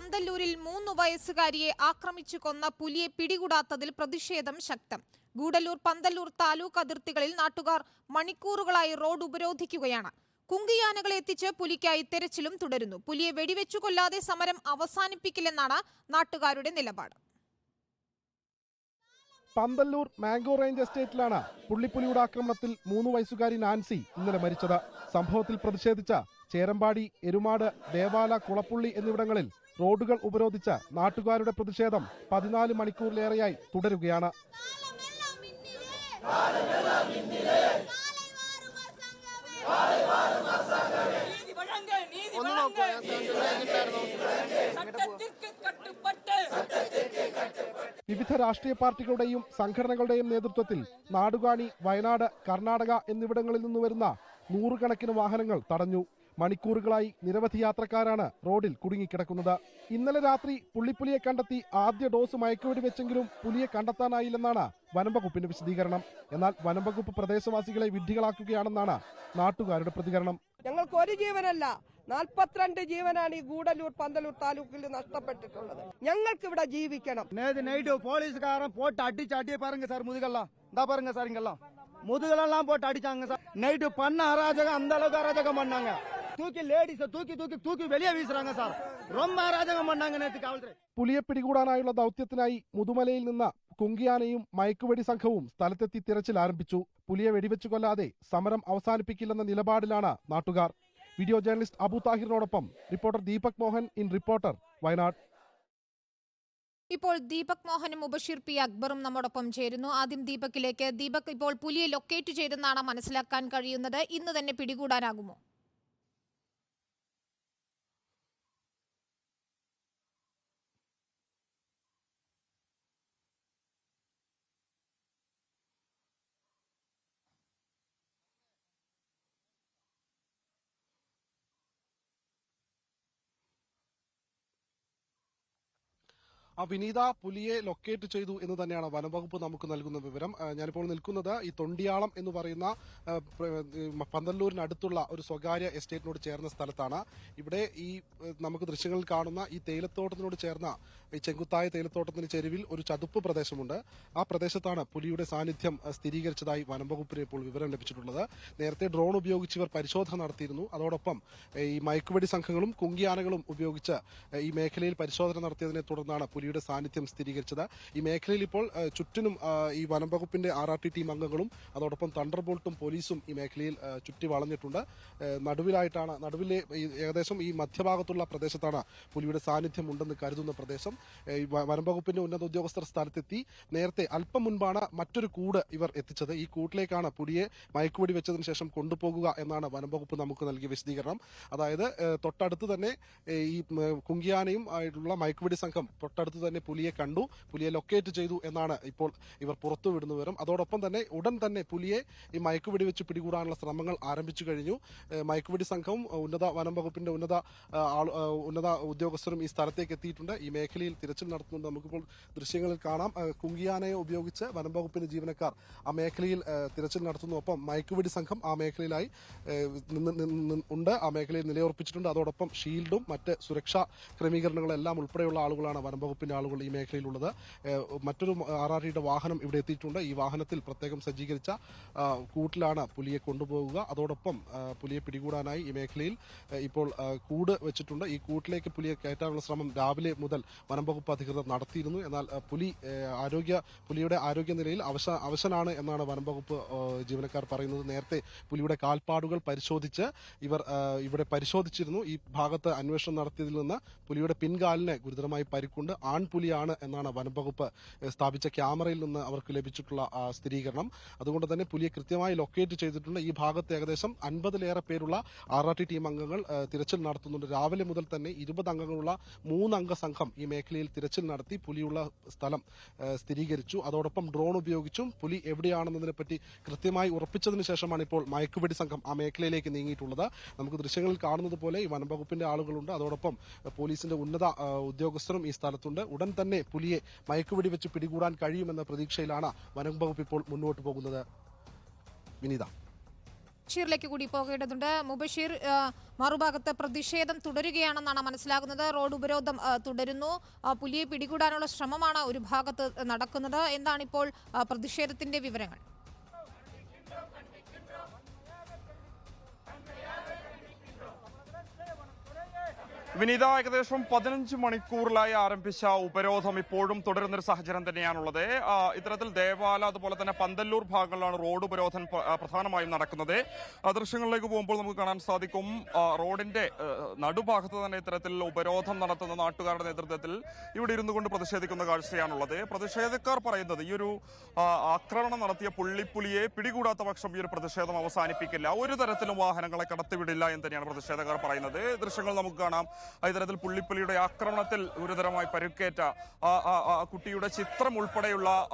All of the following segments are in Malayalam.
പന്തല്ലൂരിൽ മൂന്ന് വയസ്സുകാരിയെ ആക്രമിച്ചു കൊന്ന പുലിയെ പിടികൂടാത്തതിൽ പ്രതിഷേധം ശക്തം. ഗൂഡല്ലൂർ പന്തല്ലൂർ താലൂക്ക് അതിർത്തികളിൽ നാട്ടുകാർ മണിക്കൂറുകളായി റോഡ് ഉപരോധിക്കുകയാണ്. കുങ്കിയാനകളെ എത്തിച്ച് പുലിക്കായി തെരച്ചിലും തുടരുന്നു. പുലിയെ വെടിവെച്ചു കൊല്ലാതെ സമരം അവസാനിപ്പിക്കില്ലെന്നാണ് നാട്ടുകാരുടെ നിലപാട്. പന്തല്ലൂർ മാംഗോ റേഞ്ച് എസ്റ്റേറ്റിലാണ് പുള്ളിപ്പുലിയുടെ ആക്രമണത്തിൽ മൂന്ന് വയസ്സുകാരി നാൻസി ഇന്നലെ മരിച്ചത്. സംഭവത്തിൽ പ്രതിഷേധിച്ച ചേരമ്പാടി എരുമാട് ദേവാല കുളപ്പുള്ളി എന്നിവിടങ്ങളിൽ റോഡുകൾ ഉപരോധിച്ച നാട്ടുകാരുടെ പ്രതിഷേധം പതിനാല് മണിക്കൂറിലേറെയായി തുടരുകയാണ്. വിവിധ രാഷ്ട്രീയ പാർട്ടികളുടെയും സംഘടനകളുടെയും നേതൃത്വത്തിൽ നാടുകാണി വയനാട് കർണാടക എന്നിവിടങ്ങളിൽ നിന്ന് വരുന്ന നൂറുകണക്കിന് വാഹനങ്ങൾ തടഞ്ഞു. മണിക്കൂറുകളായി നിരവധി യാത്രക്കാരാണ് റോഡിൽ കുടുങ്ങിക്കിടക്കുന്നത് ഇന്നലെ രാത്രി പുള്ളിപ്പുലിയെ കണ്ടെത്തി ആദ്യ ഡോസ് മയക്കുവെടി വെച്ചെങ്കിലും പുലിയെ കണ്ടെത്താനായില്ലെന്നാണ് വനംവകുപ്പിന്റെ വിശദീകരണം എന്നാൽ വനംവകുപ്പ് പ്രദേശവാസികളെ വിഡ്ഢികളാക്കുകയാണെന്നാണ് നാട്ടുകാരുടെ പ്രതികരണം ഞങ്ങൾക്ക് ഒരു ജീവനല്ല നാൽപ്പത്തിരണ്ട് ജീവനാണ് ഈ ഗൂഡല്ലൂർ പന്തലൂർ താലൂക്കിൽ നഷ്ടപ്പെട്ടിട്ടുള്ളത് ഞങ്ങൾക്ക് ഇവിടെ ജീവിക്കണം நேத்து நைட்டு போலீஸ்காரன் போட்டு அடிச்சு அடியே பாருங்க சார் முதுகெல்லாம் இந்தா பாருங்க சார் இங்கெல்லாம் முதுகெல்லாம் போட்டு அடிச்சாங்க சார் நைட்டு பண்ண அராஜகம் அந்த அளவுக்கு அராஜகம் பண்ணாங்க தூக்கி லேடிஸ தூக்கி தூக்கி தூக்கி வெளியே வீசுறாங்க சார் ரொம்ப அராஜகம் பண்ணாங்க நேத்து காவல்துறை പുലിയെ പിടികൂടാനായുള്ള ദൗത്യത്തിനായി മുതുമലയിൽ നിന്ന് കുങ്കിയാനയും മയക്കുവെടി സംഘവും സ്ഥലത്തെത്തി തിരച്ചിൽ ആരംഭിച്ചു പുലിയെ വെടിവെച്ചു കൊല്ലാതെ സമരം അവസാനിപ്പിക്കില്ലെന്ന നിലപാടിലാണ് നാട്ടുകാർ video journalist Abu താഹിറിനോടൊപ്പം reporter Deepak Mohan in reporter Wayanad ഇപ്പോൾ ദീപക് മോഹനും മുബഷീർ പി അക്ബറും നമ്മോടൊപ്പം ചേരുന്നു ആദ്യം ദീപക്കിലേക്ക് ദീപക് ഇപ്പോൾ പുലിയെ ലൊക്കേറ്റ് ചെയ്തെന്നാണ് മനസ്സിലാക്കാൻ കഴിയുന്നത് ഇന്ന് തന്നെ പിടികൂടാനാകുമോ ആ വിനീത പുലിയെ ലൊക്കേറ്റ് ചെയ്തു എന്ന് തന്നെയാണ് വനംവകുപ്പ് നമുക്ക് നൽകുന്ന വിവരം. ഞാനിപ്പോൾ നിൽക്കുന്നത് ഈ തൊണ്ടിയാളം എന്ന് പറയുന്ന പന്തല്ലൂരിനടുത്തുള്ള ഒരു സ്വകാര്യ എസ്റ്റേറ്റിനോട് ചേർന്ന സ്ഥലത്താണ്. ഇവിടെ ഈ നമുക്ക് ദൃശ്യങ്ങളിൽ കാണുന്ന ഈ തേയിലത്തോട്ടത്തിനോട് ചേർന്ന ഈ ചെങ്കുത്തായ തേയിലത്തോട്ടത്തിന് ചെരുവിൽ ഒരു ചതുപ്പ് പ്രദേശമുണ്ട്. ആ പ്രദേശത്താണ് പുലിയുടെ സാന്നിധ്യം സ്ഥിരീകരിച്ചതായി വനംവകുപ്പിന് ഇപ്പോൾ വിവരം ലഭിച്ചിട്ടുള്ളത്. നേരത്തെ ഡ്രോൺ ഉപയോഗിച്ച് ഇവർ പരിശോധന നടത്തിയിരുന്നു. അതോടൊപ്പം ഈ മയക്കുവെടി സംഘങ്ങളും കുങ്കിയാനകളും ഉപയോഗിച്ച് ഈ മേഖലയിൽ പരിശോധന നടത്തിയതിനെ തുടർന്നാണ് പുലിയുടെ സാന്നിധ്യം സ്ഥിരീകരിച്ചത്. ഈ മേഖലയിൽ ഇപ്പോൾ ചുറ്റിനും ഈ വനം വകുപ്പിന്റെ ആർ ആർ ടി ടീം അംഗങ്ങളും അതോടൊപ്പം തണ്ടർ ബോൾട്ടും പോലീസും ഈ മേഖലയിൽ ചുറ്റി വളഞ്ഞിട്ടുണ്ട്. നടുവിലായിട്ടാണ് നടുവിലെ ഏകദേശം ഈ മധ്യഭാഗത്തുള്ള പ്രദേശത്താണ് പുലിയുടെ സാന്നിധ്യം ഉണ്ടെന്ന് കരുതുന്ന പ്രദേശം. വനം വകുപ്പിന്റെ ഉന്നത ഉദ്യോഗസ്ഥർ സ്ഥലത്തെത്തി. നേരത്തെ അല്പം മുൻപാണ് മറ്റൊരു കൂട് ഇവർ എത്തിച്ചത്. ഈ കൂട്ടിലേക്കാണ് പുലിയെ മയക്കുവെടി വെച്ചതിന് ശേഷം കൊണ്ടുപോകുക എന്നാണ് വനം വകുപ്പ് നമുക്ക് നൽകിയ വിശദീകരണം. അതായത് തൊട്ടടുത്ത് തന്നെ ഈ കുങ്കിയാനയും ആയിട്ടുള്ള മയക്കുവെടി സംഘം തൊട്ടടുത്ത് തന്നെ പുലിയെ കണ്ടു. പുലിയെ ലൊക്കേറ്റ് ചെയ്തു എന്നാണ് ഇപ്പോൾ ഇവർ പുറത്തുവിടുന്ന വിവരം അതോടൊപ്പം തന്നെ ഉടൻ തന്നെ പുലിയെ ഈ മയക്കുവെടി വെച്ച് പിടികൂടാനുള്ള ശ്രമങ്ങൾ ആരംഭിച്ചു കഴിഞ്ഞു. മയക്കുപിടി സംഘവും ഉന്നത വനം വകുപ്പിന്റെ ഉന്നത ഉന്നത ഉദ്യോഗസ്ഥരും ഈ സ്ഥലത്തേക്ക് എത്തിയിട്ടുണ്ട്. ഈ മേഖലയിൽ തിരച്ചിൽ നടത്തുന്നുണ്ട്. നമുക്കിപ്പോൾ ദൃശ്യങ്ങളിൽ കാണാം. കുങ്കിയാനയെ ഉപയോഗിച്ച് വനം വകുപ്പിന്റെ ജീവനക്കാർ ആ മേഖലയിൽ തിരച്ചിൽ നടത്തുന്നു. ഒപ്പം മയക്കുവെടി സംഘം ആ മേഖലയിലായി ഉണ്ട്. ആ മേഖലയിൽ നിലയുറപ്പിച്ചിട്ടുണ്ട്. അതോടൊപ്പം ഷീൽഡും മറ്റ് സുരക്ഷാ ക്രമീകരണങ്ങളെല്ലാം ഉൾപ്പെടെയുള്ള ആളുകളാണ് വനം വകുപ്പിന്റെ ആളുകൾ ഈ മേഖലയിലുള്ളത്. മറ്റൊരു ആർ ആർ ഇയുടെ വാഹനം ഇവിടെ എത്തിയിട്ടുണ്ട്. ഈ വാഹനത്തിൽ പ്രത്യേകം സജ്ജീകരിച്ച കൂട്ടിലാണ് പുലിയെ കൊണ്ടുപോകുക അതോടൊപ്പം പുലിയെ പിടികൂടാനായി ഈ മേഖലയിൽ ഇപ്പോൾ കൂട് വെച്ചിട്ടുണ്ട്. ഈ കൂട്ടിലേക്ക് പുലിയെ കയറ്റാനുള്ള ശ്രമം രാവിലെ മുതൽ വനം വകുപ്പ് അധികൃതർ നടത്തിയിരുന്നു. എന്നാൽ പുലി ആരോഗ്യ പുലിയുടെ ആരോഗ്യ നിലയിൽ അവശ അവശനാണ് എന്നാണ് വനം വകുപ്പ് ജീവനക്കാർ പറയുന്നത്. നേരത്തെ പുലിയുടെ കാൽപ്പാടുകൾ പരിശോധിച്ച് ഇവർ ഇവിടെ പരിശോധിച്ചിരുന്നു. ഈ ഭാഗത്ത് അന്വേഷണം നടത്തിയതിൽ നിന്ന് പുലിയുടെ പിൻകാലിന് ഗുരുതരമായി പരിക്കുണ്ട്. ആൺപുലിയാണ് എന്നാണ് വനംവകുപ്പ് സ്ഥാപിച്ച ക്യാമറയിൽ നിന്ന് അവർക്ക് ലഭിച്ചിട്ടുള്ള സ്ഥിരീകരണം. അതുകൊണ്ട് തന്നെ പുലിയെ കൃത്യമായി ലൊക്കേറ്റ് ചെയ്തിട്ടുണ്ട്. ഈ ഭാഗത്ത് ഏകദേശം അൻപതിലേറെ പേരുള്ള ആർ ആർ ടി ടീം അംഗങ്ങൾ തിരച്ചിൽ നടത്തുന്നുണ്ട്. രാവിലെ മുതൽ തന്നെ ഇരുപത് അംഗങ്ങളുള്ള മൂന്നംഗ സംഘം ഈ മേഖലയിൽ തിരച്ചിൽ നടത്തി പുലിയുള്ള സ്ഥലം സ്ഥിരീകരിച്ചു. അതോടൊപ്പം ഡ്രോൺ ഉപയോഗിച്ചും പുലി എവിടെയാണെന്നതിനെ പറ്റി കൃത്യമായി ഉറപ്പിച്ചതിന് ശേഷമാണ് ഇപ്പോൾ മയക്കുവെടി സംഘം ആ മേഖലയിലേക്ക് നീങ്ങിയിട്ടുള്ളത്. നമുക്ക് ദൃശ്യങ്ങളിൽ കാണുന്നത് പോലെ ഈ വനംവകുപ്പിന്റെ ആളുകളുണ്ട്. അതോടൊപ്പം പോലീസിന്റെ ഉന്നത ഉദ്യോഗസ്ഥരും ഈ സ്ഥലത്തുണ്ട്. ഉടൻ തന്നെ പുലിയെ മയക്കുവെടി വെച്ച് പിടികൂടാൻ കഴിയുമെന്ന പ്രതീക്ഷയിലാണ് വനം വകുപ്പ് ഇപ്പോൾ മുന്നോട്ട് പോകുന്നത്. വിനീത. ബഷീറിലേക്ക് കൂടി പോകേണ്ടതുണ്ട്. മുബഷീർ മറുഭാഗത്ത് പ്രതിഷേധം തുടരുകയാണെന്നാണ് മനസ്സിലാകുന്നത്. റോഡ് ഉപരോധം തുടരുന്നു. പുലിയെ പിടികൂടാനുള്ള ശ്രമമാണ് ഒരു ഭാഗത്ത് നടക്കുന്നത്. എന്താണിപ്പോൾ പ്രതിഷേധത്തിന്റെ വിവരങ്ങൾ? വിനീത ഏകദേശം പതിനഞ്ച് മണിക്കൂറിലായി ആരംഭിച്ച ഉപരോധം ഇപ്പോഴും തുടരുന്ന ഒരു സാഹചര്യം തന്നെയാണുള്ളത്. ഇത്തരത്തിൽ ദേവാല അതുപോലെ തന്നെ പന്തല്ലൂർ ഭാഗങ്ങളിലാണ് റോഡ് ഉപരോധം പ്രധാനമായും നടക്കുന്നത്. ദൃശ്യങ്ങളിലേക്ക് പോകുമ്പോൾ നമുക്ക് കാണാൻ സാധിക്കും റോഡിന്റെ നടുഭാഗത്ത് തന്നെ ഇത്തരത്തിൽ ഉപരോധം നടത്തുന്ന നാട്ടുകാരുടെ നേതൃത്വത്തിൽ ഇവിടെ ഇരുന്നു കൊണ്ട് പ്രതിഷേധിക്കുന്ന കാഴ്ചയാണുള്ളത്. പ്രതിഷേധക്കാർ പറയുന്നത് ഈ ഒരു ആക്രമണം നടത്തിയ പുള്ളിപ്പുലിയെ പിടികൂടാത്ത പക്ഷം ഈ ഒരു പ്രതിഷേധം അവസാനിപ്പിക്കില്ല. ഒരു തരത്തിലും വാഹനങ്ങളെ കടത്തിവിടില്ല എന്ന് തന്നെയാണ് പ്രതിഷേധക്കാർ പറയുന്നത്. ദൃശ്യങ്ങൾ നമുക്ക് കാണാം. ഇത്തരത്തിൽ പുള്ളിപ്പുലിയുടെ ആക്രമണത്തിൽ ഗുരുതരമായി പരുക്കേറ്റ കുട്ടിയുടെ ചിത്രം ഉൾപ്പെടെയുള്ള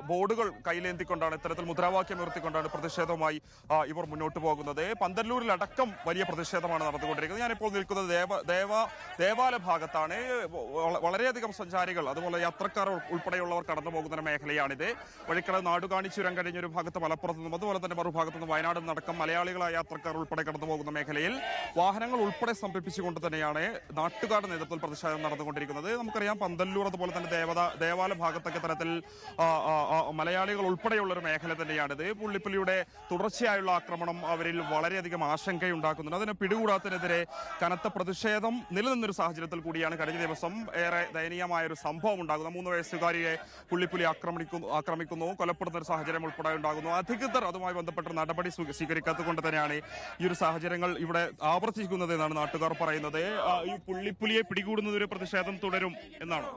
ബോർഡുകൾ കയ്യിലേന്തിക്കൊണ്ടാണ് ഇത്തരത്തിൽ മുദ്രാവാക്യം ഉയർത്തിക്കൊണ്ടാണ് പ്രതിഷേധവുമായി ഇവർ മുന്നോട്ട് പോകുന്നത്. പന്തല്ലൂരിലടക്കം വലിയ പ്രതിഷേധമാണ് നടന്നുകൊണ്ടിരിക്കുന്നത്. ഞാനിപ്പോൾ നിൽക്കുന്നത് ദേവ ദേവ ദേവാല ഭാഗത്താണ്. വളരെയധികം സഞ്ചാരികൾ അതുപോലെ യാത്രക്കാർ ഉൾ- ഉൾപ്പെടെയുള്ളവർ കടന്നു പോകുന്ന മേഖലയാണിത്. വഴിക്കട നാടുകാണി ചുരം കഴിഞ്ഞ ഒരു ഭാഗത്ത് മലപ്പുറത്ത് നിന്നും അതുപോലെ തന്നെ മറുഭാഗത്ത് നിന്നും വയനാട് നടക്കം മലയാളികളായ യാത്രക്കാർ ഉൾപ്പെടെ കടന്നു പോകുന്ന മേഖലയിൽ വാഹനങ്ങൾ ഉൾപ്പെടെ സ്തംഭിപ്പിച്ചുകൊണ്ട് തന്നെയാണ് നാട്ടുകാരുടെ നേതൃത്വത്തിൽ പ്രതിഷേധം നടന്നുകൊണ്ടിരിക്കുന്നത്. നമുക്കറിയാം പന്തല്ലൂർ അതുപോലെ തന്നെ ദേവത ദേവാല ഭാഗത്തൊക്കെ തരത്തിൽ മലയാളികൾ ഉൾപ്പെടെയുള്ള ഒരു മേഖല തന്നെയാണിത് പുള്ളിപ്പുലിയുടെ തുടർച്ചയായുള്ള ആക്രമണം അവരിൽ വളരെയധികം ആശങ്കയുണ്ടാക്കുന്നുണ്ട്. അതിനെ പിടികൂടാത്തതിനെതിരെ കനത്ത പ്രതിഷേധം നിലനിന്നൊരു സാഹചര്യത്തിൽ കൂടിയാണ് കഴിഞ്ഞ ദിവസം ഏറെ ദയനീയമായ ഒരു സംഭവം ഉണ്ടാകുന്നത്. മൂന്ന് വയസ്സുകാരിയെ പുള്ളിപ്പുലി ആക്രമിക്കുന്നു ആക്രമിക്കുന്നു കൊലപ്പെടുന്ന ഒരു സാഹചര്യം ഉൾപ്പെടെ ഉണ്ടാകുന്നു. അധികൃതർ അതുമായി ബന്ധപ്പെട്ട നടപടി സ്വീ- സ്വീകരിക്കാത്തത് കൊണ്ട് തന്നെയാണ് ഈ ഒരു സാഹചര്യങ്ങൾ ഇവിടെ ആവർത്തിക്കുന്നത് എന്നാണ് നാട്ടുകാർ പറയുന്നത്. ഈ പുള്ളിപ്പുലിയെ പിടികൂടുന്നതുവരെ പ്രതിഷേധം തുടരും എന്നാണ്.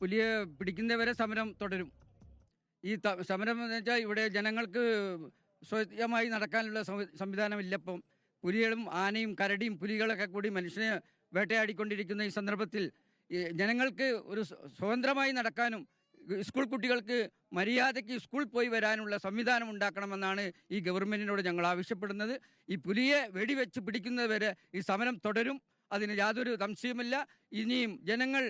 പുലിയെ പിടിക്കുന്നവരെ സമരം തുടരും. ഈ സമരം എന്ന് വെച്ചാൽ ഇവിടെ ജനങ്ങൾക്ക് സ്വയമായി നടക്കാനുള്ള സംവി- സംവിധാനമില്ല പുലികളും ആനയും കരടിയും പുലികളൊക്കെ കൂടി മനുഷ്യനെ വേട്ടയാടിക്കൊണ്ടിരിക്കുന്ന ഈ സന്ദർഭത്തിൽ ജനങ്ങൾക്ക് ഒരു സ്വതന്ത്രമായി നടക്കാനും സ്കൂൾ കുട്ടികൾക്ക് മര്യാദയ്ക്ക് സ്കൂൾ പോയി വരാനുള്ള സംവിധാനം ഉണ്ടാക്കണമെന്നാണ് ഈ ഗവൺമെന്റിനോട് ഞങ്ങൾ ആവശ്യപ്പെടുന്നത്. ഈ പുലിയെ വെടിവെച്ച് പിടിക്കുന്നതുവരെ ഈ സമരം തുടരും. അതിന് യാതൊരു സംശയമില്ല ഇനിയും ജനങ്ങൾ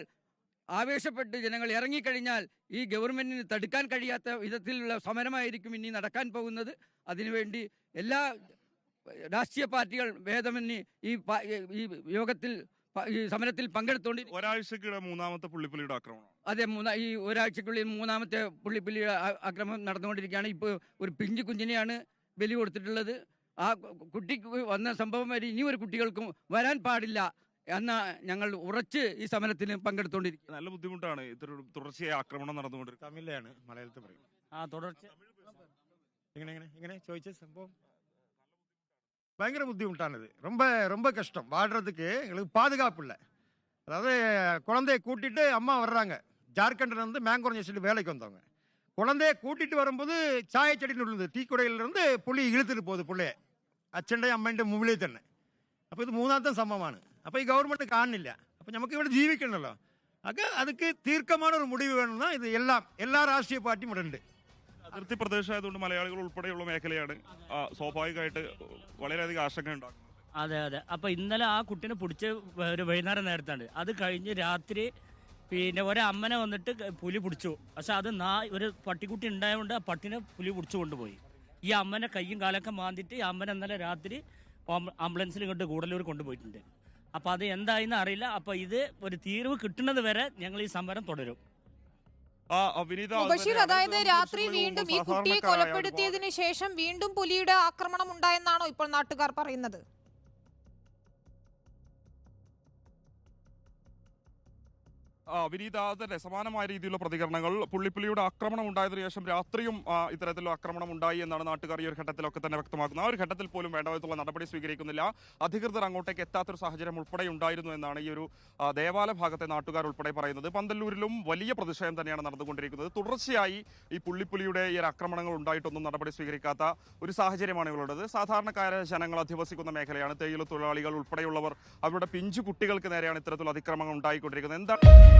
ആവേശപ്പെട്ട് ജനങ്ങൾ ഇറങ്ങിക്കഴിഞ്ഞാൽ ഈ ഗവൺമെന്റിന് തടുക്കാൻ കഴിയാത്ത വിധത്തിലുള്ള സമരമായിരിക്കും ഇനി നടക്കാൻ പോകുന്നത്. അതിനുവേണ്ടി എല്ലാ രാഷ്ട്രീയ പാർട്ടികൾ ഭേദമന്യേ ഈ ഈ യോഗത്തിൽ ഈ സമരത്തിൽ പങ്കെടുത്തോണ്ടി ഒരാഴ്ചക്കിടെ മൂന്നാമത്തെ പുള്ളിപ്പുലിയുടെ ആക്രമണം. അതെ മൂന്നാ ഈ ഒരാഴ്ചക്കുള്ളിൽ മൂന്നാമത്തെ പുള്ളിപ്പുലിയുടെ ആക്രമണം നടന്നുകൊണ്ടിരിക്കുകയാണ്. ഇപ്പോൾ ഒരു പിഞ്ചു കുഞ്ഞിനെയാണ് ബലി കൊടുത്തിട്ടുള്ളത്. ആ കുട്ടിക്ക് വന്ന സംഭവം വരെ ഇനി ഒരു കുട്ടികൾക്കും വരാൻ പാടില്ല എന്ന ഞങ്ങൾ ഉറച്ച് ഈ സമരത്തിന് പങ്കെടുത്തോണ്ടിരിക്കും നല്ല ബുദ്ധിമുട്ടാണ് ഇത്ര തുടർച്ചയായി ആക്രമണം നടന്നുകൊണ്ടിരിക്കും തമിഴിലാണ് മലയാളത്തിൽ പറയും. ആ തുടർച്ച. ഇങ്ങനെ ഇങ്ങനെ ചോദിച്ച സംഭവം? பயங்கர புத்திமுட்டானது ரொம்ப ரொம்ப കഷ്ടം. வாடுறதுக்கு எங்களுக்கு பாதுகாப்பு അതായത് அதாவது குழந்தைய கூட்டிட்டு அம்மா வர்றாங்க ஜார்க்கண்ட்லேருந்து மேங்கோரஞ்சி சொல்லிட்டு வேலைக்கு வந்தவங்க குழந்தைய கூட்டிட்டு வரும்போது சாயச்செடின்னு உள்ளது டீ குடையிலிருந்து புள்ளி இழுத்துட்டு போகுது பிள்ளைய. അച്ഛന്റെയും അമ്മേന്റെയും மூவிலே തന്നെ அப்போ இது മൂന്നാമത്തെ സംഭവമാണ് அப்போ ഈ ഗവൺമെന്റ് കാണില്ല അപ്പോൾ നമുക്ക് ഇവിടെ ജീവിക്കണമല്ലോ അത് അതൊക്കെ തീർക്കമാണ് ഒരു മുടിവ് വേണമെന്ന് ഇത് എല്ലാം എല്ലാ രാഷ്ട്രീയ പാർട്ടിയും ഇവിടെ ഉണ്ട് അതിർത്തി പ്രദേശമായതുകൊണ്ട് മലയാളികൾ ഉൾപ്പെടെയുള്ള മേഖലയാണ് സ്വാഭാവികമായിട്ട് വളരെയധികം ആശങ്ക ഉണ്ടാകും അതെ അതെ. അപ്പൊ ഇന്നലെ ആ കുട്ടീനെ പിടിച്ച് ഒരു വൈകുന്നേരം നേരത്താണ്. അത് കഴിഞ്ഞ് രാത്രി പിന്നെ ഒരമ്മനെ വന്നിട്ട് പുലി പിടിച്ചു. പക്ഷെ അത് നാ ഒരു പട്ടിക്കുട്ടി ഉണ്ടായതുകൊണ്ട് ആ പട്ടിനെ പുലി പിടിച്ചു കൊണ്ടുപോയി. ഈ അമ്മനെ കയ്യും കാലൊക്കെ മാന്തിട്ട് ഈ അമ്മനെ ഇന്നലെ രാത്രി ആംബുലൻസിൽ ഇങ്ങോട്ട് കൂടലൂർ കൊണ്ടുപോയിട്ടുണ്ട്. അപ്പൊ അത് എന്തായെന്ന് അറിയില്ല. അപ്പൊ ഇത് ഒരു തീർവ് കിട്ടുന്നത് വരെ ഞങ്ങൾ ഈ സമരം തുടരും. ബഷീർ അതായത് രാത്രി വീണ്ടും ഈ കുട്ടിയെ കൊലപ്പെടുത്തിയതിനു ശേഷം വീണ്ടും പുലിയുടെ ആക്രമണം ഉണ്ടായെന്നാണോ ഇപ്പോൾ നാട്ടുകാർ പറയുന്നത്? വിനീത സമാനമായ രീതിയിലുള്ള പ്രതികരണങ്ങൾ പുള്ളിപ്പുലിയുടെ ആക്രമണം ഉണ്ടായതിനു ശേഷം രാത്രിയും ഇത്തരത്തിലുള്ള ആക്രമണം ഉണ്ടായി എന്നാണ് നാട്ടുകാർ ഈ ഒരു ഘട്ടത്തിലൊക്കെ തന്നെ വ്യക്തമാക്കുന്നത്. ആ ഒരു ഘട്ടത്തിൽ പോലും വേണ്ട വിധത്തിലുള്ള നടപടി സ്വീകരിക്കുന്നില്ല. അധികൃതർ അങ്ങോട്ടേക്ക് എത്താത്തൊരു സാഹചര്യം ഉൾപ്പെടെ ഉണ്ടായിരുന്നു എന്നാണ് ഈ ഒരു ദേവാലയ ഭാഗത്തെ നാട്ടുകാർ ഉൾപ്പെടെ പറയുന്നത്. പന്തല്ലൂരിലും വലിയ പ്രതിഷേധം തന്നെയാണ് നടന്നുകൊണ്ടിരിക്കുന്നത്. തുടർച്ചയായി ഈ പുള്ളിപ്പുലിയുടെ ഈ ഒരു ആക്രമണങ്ങൾ ഉണ്ടായിട്ടൊന്നും നടപടി സ്വീകരിക്കാത്ത ഒരു സാഹചര്യമാണ് ഇവരുള്ളത് സാധാരണക്കാരായ ജനങ്ങൾ അധിവസിക്കുന്ന മേഖലയാണ്. തേയില തൊഴിലാളികൾ ഉൾപ്പെടെയുള്ളവർ അവരുടെ പിഞ്ചു കുട്ടികൾക്ക് നേരെയാണ് ഇത്തരത്തിലുള്ള അതിക്രമങ്ങൾ ഉണ്ടായിക്കൊണ്ടിരിക്കുന്നത്. എന്താണ്